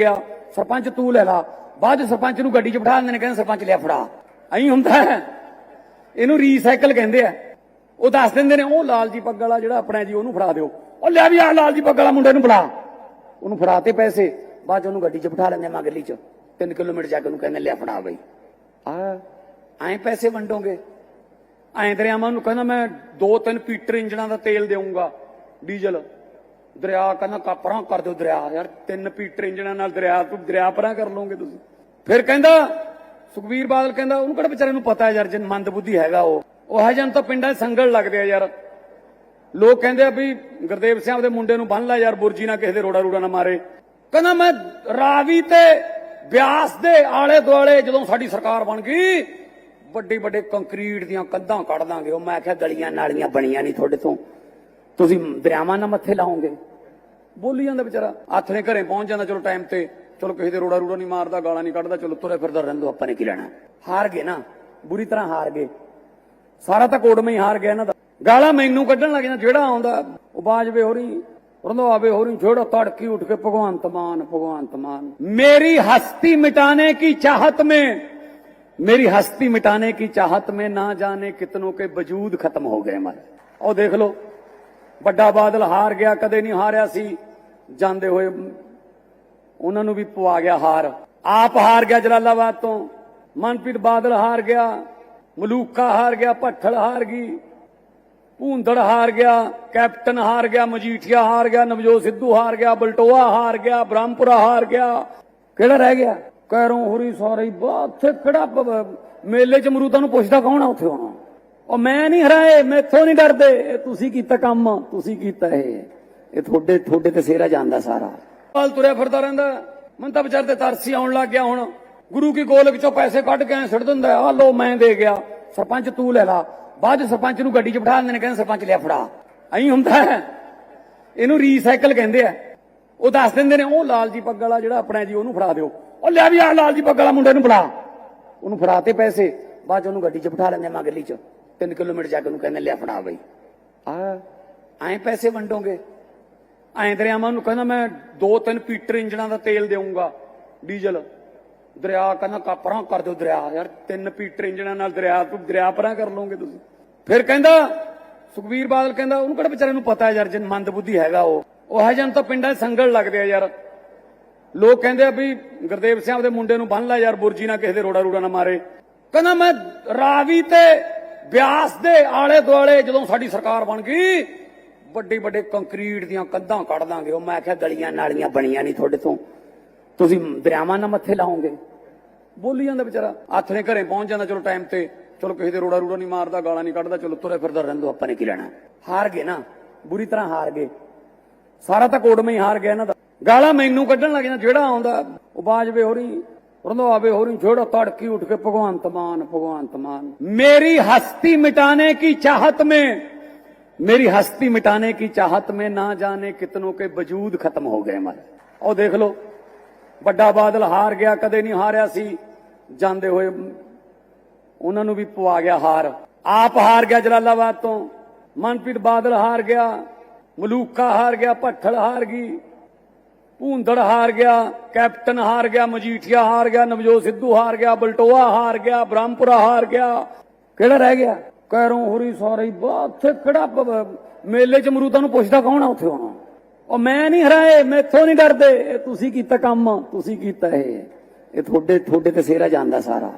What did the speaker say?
ਗਿਆ, ਸਰਪੰਚ ਤੂੰ ਲੈ ਲਾ। ਬਾਅਦ ਸਰਪੰਚ ਨੂੰ ਗੱਡੀ 'ਚ ਬਿਠਾ ਦਿੰਦੇ ਨੇ, ਕਹਿੰਦੇ ਸਰਪੰਚ ਲਿਆ ਫੜਾ। ਐਂ ਹੁੰਦਾ ਹੈ। ਇਹਨੂੰ ਰੀਸਾਈਕਲ ਕਹਿੰਦੇ ਆ। ਉਹ ਦੱਸ ਦਿੰਦੇ ਨੇ, ਉਹ ਲਾਲਜੀ ਪੱਗ ਵਾਲਾ ਜਿਹੜਾ ਆਪਣਾ ਜੀ, ਉਹਨੂੰ ਫੜਾ ਦਿਓ। ਉਹ ਲੈ ਵੀ ਆ ਲਾਲਜੀ ਪੱਗ ਵਾਲਾ ਮੁੰਡੇ ਨੂੰ ਫੜਾ। ਉਹਨੂੰ ਫੜਾਤੇ ਪੈਸੇ। ਬਾਅਦ 'ਚ ਉਹਨੂੰ ਗੱਡੀ 'ਚ ਬਿਠਾ ਲੈਂਦੇ ਮਾਂ ਮਗਲੀ 'ਚ। 3 ਕਿਲੋਮੀਟਰ ਜਾ ਕੇ ਉਹਨੂੰ ਕਹਿੰਦੇ ਲਿਆ ਫੜਾ ਬਈ। ਆ ਐਂ ਪੈਸੇ ਵੰਡੋਗੇ? ਐਂ ਦਰਿਆਵਾਂ ਨੂੰ ਕਹਿੰਦਾ ਮੈਂ ਦੋ ਤਿੰਨ ਪੀਟਰ ਇੰਜਣਾਂ ਦਾ ਤੇਲ ਦੇਵਾਂਗਾ ਡੀਜ਼ਲ। ਦਰਿਆ ਕਹਿੰਦਾ ਕਾਪਰਾਂ ਕਰ ਦਿਓ ਦਰਿਆ, ਯਾਰ ਤਿੰਨ ਪੀਟਰ ਇੰਜਣਾਂ ਨਾਲ ਦਰਿਆ, ਤੂੰ ਦਰਿਆ ਪਰਾਂ ਕਰ ਲਓਗੇ ਤੁਸੀਂ। ਫਿਰ ਕਹਿੰਦਾ ਸੁਖਵੀਰ ਬਾਦਲ ਕਹਿੰਦਾ, ਉਹਨੂੰ ਕਿਹੜਾ ਵਿਚਾਰੇ ਨੂੰ ਪਤਾ ਯਾਰ ਜਨ ਮੰਦ ਬੁੱਧੀ ਹੈਗਾ ਉਹ। ਉਹ ਹੈ ਤਾਂ ਪਿੰਡਾਂ 'ਚ ਸੰਗਲ ਲੱਗਦੇ ਆ ਯਾਰ। ਲੋਕ ਕਹਿੰਦੇ ਆ ਵੀ ਗੁਰਦੇਵ ਸਿੰਘ ਆਪਦੇ ਮੁੰਡੇ ਨੂੰ ਬੰਨ ਲੈ ਯਾਰ, ਬੁਰਜੀ ਨਾ ਕਿਸੇ ਦੇ ਰੋੜਾ ਰੂੜਾ ਨਾ ਮਾਰੇ। ਕਹਿੰਦਾ, ਮੈਂ ਰਾਵੀ ਤੇ ਬਿਆਸ ਦੇ ਆਲੇ ਦੁਆਲੇ ਜਦੋਂ ਸਾਡੀ ਸਰਕਾਰ ਬਣ ਗਈ, ਵੱਡੇ ਵੱਡੇ ਕੰਕਰੀਟ ਦੀਆਂ ਕੰਧਾਂ ਕੱਢ ਦਾਂਗੇ। ਉਹ ਮੈਂ ਆਖਿਆ ਗਲੀਆਂ ਨਾਲੀਆਂ ਬਣੀਆਂ ਨਹੀਂ ਤੁਹਾਡੇ ਤੋਂ। ਤੁਸੀਂ ਦਰਿਆਵਾਂ ਨਾਲ ਮੱਥੇ ਲਾਓਗੇ। ਬੋਲੀ ਜਾਂਦਾ ਵਿਚਾਰਾ। ਨੇ ਘਰੇ ਪਹੁੰਚ ਜਾਂਦਾ, ਚਲੋ ਟਾਈਮ ਤੇ। ਚਲੋ ਕਿਸੇ ਦੇ ਰੋੜਾ ਰੂੜਾ ਨਹੀਂ ਮਾਰਦਾ, ਗਾਲਾਂ ਨਹੀਂ ਕੱਢਦਾ, ਚਲੋ ਤੁਰੇ ਫਿਰਦਾ ਰਹਿੰਦੋ, ਆਪਾਂ ਨੇ ਕੀ ਲੈਣਾ? ਹਾਰ ਗਏ ਨਾ। ਬੁਰੀ ਤਰ੍ਹਾਂ ਹਾਰ ਗਏ। ਸਾਰਾ ਤਾਂ ਕੋਡ ਹੀ ਹਾਰ ਗਿਆ ਇਹਨਾਂ ਦਾ। ਗਾਲਾਂ ਮੈਨੂੰ ਕੱਢਣ ਲੱਗ ਜਾਂਦਾ, ਜਿਹੜਾ ਆਉਂਦਾ ਉਹ ਬਾਜਵੇ ਹੋਰੀ, ਰੰਧਾਵੇ ਹੋਰੀ ਛੋੜਾ ਤੜਕੀ ਉੱਠ ਕੇ ਭਗਵੰਤ ਮਾਨ ਭਗਵੰਤ ਮਾਨ। ਮੇਰੀ ਹਸਤੀ ਮਿਟਾਣੇ ਕੀ ਚਾਹਤ ਮੇ? ਮੇਰੀ ਹਸਤੀ ਮਿਟਾਣੇ ਕੀ ਚਾਹਤ में ਨਾ ਜਾਣੇ कितनों ਕੇ ਵਜੂਦ ਖਤਮ ਹੋ ਗਏ हमारे ਉਹ ਦੇਖ ਲੋ ਵੱਡਾ ਬਾਦਲ ਹਾਰ ਗਿਆ, ਕਦੇ ਨਹੀਂ ਹਾਰਿਆ ਸੀ। ਜਾਂਦੇ ਹੋਏ ਉਹਨਾਂ ਨੂੰ ਵੀ ਪਵਾ ਗਿਆ ਹਾਰ। ਆਪ ਹਾਰ ਗਿਆ ਜਲਾਲਾਬਾਦ ਤੋਂ। ਮਨਪ੍ਰੀਤ ਬਾਦਲ ਹਾਰ ਗਿਆ, ਮਲੂਕਾ ਹਾਰ ਗਿਆ, ਭੱਠਲ ਹਾਰ ਗਈ, ਭੂੰਦੜ ਹਾਰ ਗਿਆ, ਕੈਪਟਨ ਹਾਰ ਗਿਆ, ਮਜੀਠੀਆ ਹਾਰ ਗਿਆ, ਨਵਜੋਤ ਸਿੱਧੂ ਹਾਰ ਗਿਆ, ਬਲਟੋਆ ਹਾਰ ਗਿਆ, ਬ੍ਰਹਮਪੁਰਾ ਹਾਰ ਗਿਆ। ਕਿਹੜਾ ਰਹਿ ਗਿਆ? ਕੈਰੋਂ, ਹੋਰੀ, ਸਾਰੇ ਹੀ ਉੱਥੇ ਕਿਹੜਾ ਮੇਲੇ ਚ ਮਰੂਦਾਂ ਨੂੰ ਪੁੱਛਦਾ ਕੌਣ ਆ ਉੱਥੇ ਹੁਣ? ਉਹ ਮੈਂ ਨਹੀਂ ਹਰਾਏ, ਮੈਥੋਂ ਨਹੀਂ ਡਰਦੇ। ਇਹ ਤੁਸੀਂ ਕੀਤਾ ਕੰਮ, ਤੁਸੀਂ ਕੀਤਾ ਇਹ। ਇਹ ਤੁਹਾਡੇ ਤੁਹਾਡੇ ਤੇ ਸੇਰਾ ਜਾਂਦਾ ਸਾਰਾ। ਹਾਲ ਤੁਰਿਆ ਫਿਰਦਾ ਰਹਿੰਦਾ। ਮਨ ਤਾਂ ਵਿਚਾਰ ਤੇ ਤਰਸੀ ਆਉਣ ਲੱਗ ਗਿਆ ਹੁਣ। ਗੁਰੂ ਕੀ ਗੋਲਕ ਚੋਂ ਪੈਸੇ ਕੱਢ ਕੇ ਸਿੱਟ ਦਿੰਦਾ ਆ ਲੋ ਮੈਂ ਦੇ ਗਿਆ। ਸਰਪੰਚ ਤੂੰ ਲੈ ਲਾ। ਬਾਅਦ ਸਰਪੰਚ ਨੂੰ ਗੱਡੀ 'ਚ ਬਿਠਾ ਦਿੰਦੇ ਨੇ, ਕਹਿੰਦੇ ਸਰਪੰਚ ਲਿਆ ਫੜਾ। ਐਂ ਹੁੰਦਾ ਹੈ। ਇਹਨੂੰ ਰੀਸਾਈਕਲ ਕਹਿੰਦੇ ਆ। ਉਹ ਦੱਸ ਦਿੰਦੇ ਨੇ, ਉਹ ਲਾਲ ਜੀ ਪੱਗ ਵਾਲਾ ਜਿਹੜਾ ਆਪਣਾ ਜੀ, ਉਹਨੂੰ ਫੜਾ ਦਿਓ। ਉਹ ਲੈ ਵੀ ਆ ਲਾਲਜੀ ਪੱਗ ਵਾਲਾ ਮੁੰਡੇ ਨੂੰ ਫੜਾ। ਉਹਨੂੰ ਫੜਾਤੇ ਪੈਸੇ। ਬਾਅਦ 'ਚ ਉਹਨੂੰ ਗੱਡੀ 'ਚ ਬਿਠਾ ਲੈਂਦੇ ਆ ਮਗਲੀ 'ਚ। 3 ਕਿਲੋਮੀਟਰ ਜਾ ਕੇ ਉਹਨੂੰ ਕਹਿੰਦੇ ਲਿਆ ਫੜਾ ਬਈ। ਆ। ਐਂ ਪੈਸੇ ਵੰਡੋਗੇ? ਐਂ ਦਰਿਆਵਾਂ ਨੂੰ ਕਹਿੰਦਾ ਮੈਂ ਦੋ ਤਿੰਨ ਪੀਟਰ ਇੰਜਣਾਂ ਦਾ ਤੇਲ ਦੇਵਾਂਗਾ ਡੀਜ਼ਲ। ਦਰਿਆ ਕਹਿੰਦਾ ਕਾਪਰਾਂ ਕਰ ਦਿਓ ਦਰਿਆ ਯਾਰ ਤਿੰਨ ਪੀਟਰ ਇੰਜਣਾਂ ਨਾਲ ਦਰਿਆ ਤੂੰ ਦਰਿਆ ਪਰਾਂ ਕਰ ਲਓਗੇ ਤੁਸੀਂ। ਫਿਰ ਕਹਿੰਦਾ ਸੁਖਵੀਰ ਬਾਦਲ ਕਹਿੰਦਾ ਉਹਨੂੰ ਕਿਹੜਾ ਵਿਚਾਰੇ ਨੂੰ ਪਤਾ ਹੈ ਯਾਰ ਜਨ ਮੰਦ ਬੁੱਧੀ ਹੈਗਾ ਉਹ। ਉਹ ਹੈ ਜਨ ਤਾਂ ਪਿੰਡਾਂ ਸੰਗਲ ਲੱਗਦੇ ਆ ਯਾਰ। ਲੋਕ ਕਹਿੰਦੇ ਆ ਵੀ ਗੁਰਦੇਵ ਸਿੰਘ ਆਪਦੇ ਮੁੰਡੇ ਨੂੰ ਬੰਨ ਲੈ ਯਾਰ ਬੁਰਜੀ ਨਾ ਕਿਸੇ ਦੇ ਰੋੜਾ ਰੂੜਾ ਨਾ ਮਾਰੇ। ਕਹਿੰਦਾ ਮੈਂ ਰਾਵੀ ਤੇ ਬਿਆਸ ਦੇ ਆਲੇ ਦੁਆਲੇ ਜਦੋਂ ਸਾਡੀ ਸਰਕਾਰ ਬਣ ਗਈ, ਵੱਡੀ ਵੱਡੇ ਕੰਕਰੀਟ ਦੀਆਂ ਕੰਧਾਂ ਕੱਢ ਦਾਂਗੇ। ਉਹ ਮੈਂ ਕਿਹਾ ਗਲੀਆਂ ਨਾਲੀਆਂ ਬਣੀਆਂ ਨਹੀਂ ਤੁਹਾਡੇ ਤੋਂ। ਤੁਸੀਂ ਦਰਿਆਵਾਂ ਨਾਲ ਮੱਥੇ ਲਾਓਗੇ। ਬੋਲੀ ਜਾਂਦਾ ਵਿਚਾਰਾ। ਹੱਥ ਨੇ ਘਰੇ ਪਹੁੰਚ ਜਾਂਦਾ, ਚਲੋ ਟਾਈਮ ਤੇ, ਚਲੋ ਕਿਸੇ ਦੇ ਰੋੜਾ ਰੂੜਾ ਨਹੀਂ ਮਾਰਦਾ, ਗਾਲਾਂ ਨਹੀਂ ਕੱਢਦਾ, ਚਲੋ ਤੁਰੇ ਫਿਰਦਾ ਰਹਿੰਦੋ, ਆਪਾਂ ਨੇ ਕੀ ਲੈਣਾ। ਹਾਰ ਗਏ ਨਾ। ਬੁਰੀ ਤਰ੍ਹਾਂ ਹਾਰ ਗਏ। ਸਾਰਾ ਤਾਂ ਕੋਡਮੇ ਹੀ ਹਾਰ ਗਿਆ ਇਹਨਾਂ ਦਾ। ਗਾਲਾਂ ਮੈਨੂੰ ਕੱਢਣ ਲੱਗ ਜਾਂਦਾ, ਜਿਹੜਾ ਆਉਂਦਾ, ਉਹ ਬਾਜਵੇ ਹੋਰੀ ਰੰਧਾਵੇ ਹੋਰੀ ਜਿਹੜਾ ਤੜਕੀ ਉੱਠ ਕੇ ਭਗਵੰਤ ਮਾਨ ਭਗਵੰਤ ਮਾਨ ਮੇਰੀ ਹਸਤੀ मिटाने की चाहत में मेरी हस्ती मिटाने की चाहत में ना जाने कितनों के वजूद खत्म हो गए हमारे ਉਹ ਦੇਖ ਲਓ ਵੱਡਾ ਬਾਦਲ ਹਾਰ ਗਿਆ ਕਦੇ ਨਹੀਂ ਹਾਰਿਆ ਸੀ ਜਾਂਦੇ ਹੋਏ ਉਹਨਾਂ ਨੂੰ ਵੀ ਪਵਾ ਗਿਆ ਹਾਰ ਆਪ ਹਾਰ ਗਿਆ ਜਲਾਲਾਬਾਦ ਤੋਂ ਮਨਪ੍ਰੀਤ ਬਾਦਲ ਹਾਰ ਗਿਆ ਮਲੂਕਾ ਹਾਰ ਗਿਆ ਭੱਠਲ ਹਾਰ ਗਈ ਭੂੰਦੜ ਹਾਰ ਗਿਆ, ਕੈਪਟਨ ਹਾਰ ਗਿਆ, ਮਜੀਠੀਆ ਹਾਰ ਗਿਆ, ਨਵਜੋਤ ਸਿੱਧੂ ਹਾਰ ਗਿਆ, ਬਲਟੋਆ ਹਾਰ ਗਿਆ, ਬ੍ਰਹਮਪੁਰਾ ਹਾਰ ਗਿਆ। ਕਿਹੜਾ ਰਹਿ ਗਿਆ? ਕੈਰੋਂ ਹੋਰੀ ਸਾਰੇ ਉੱਥੇ ਕਿਹੜਾ ਮੇਲੇ ਚ ਮਰੂਦਾਂ ਨੂੰ ਪੁੱਛਦਾ ਕੌਣ ਆ ਉੱਥੇ ਹੁਣ? ਉਹ ਮੈਂ ਨਹੀਂ ਹਰਾਏ, ਮੈਥੋਂ ਨਹੀਂ ਡਰਦੇ। ਇਹ ਤੁਸੀਂ ਕੀਤਾ ਕੰਮ, ਤੁਸੀਂ ਕੀਤਾ ਇਹ। ਇਹ ਤੁਹਾਡੇ ਤੁਹਾਡੇ ਤੇ ਸੇਰਾ ਜਾਂਦਾ ਸਾਰਾ।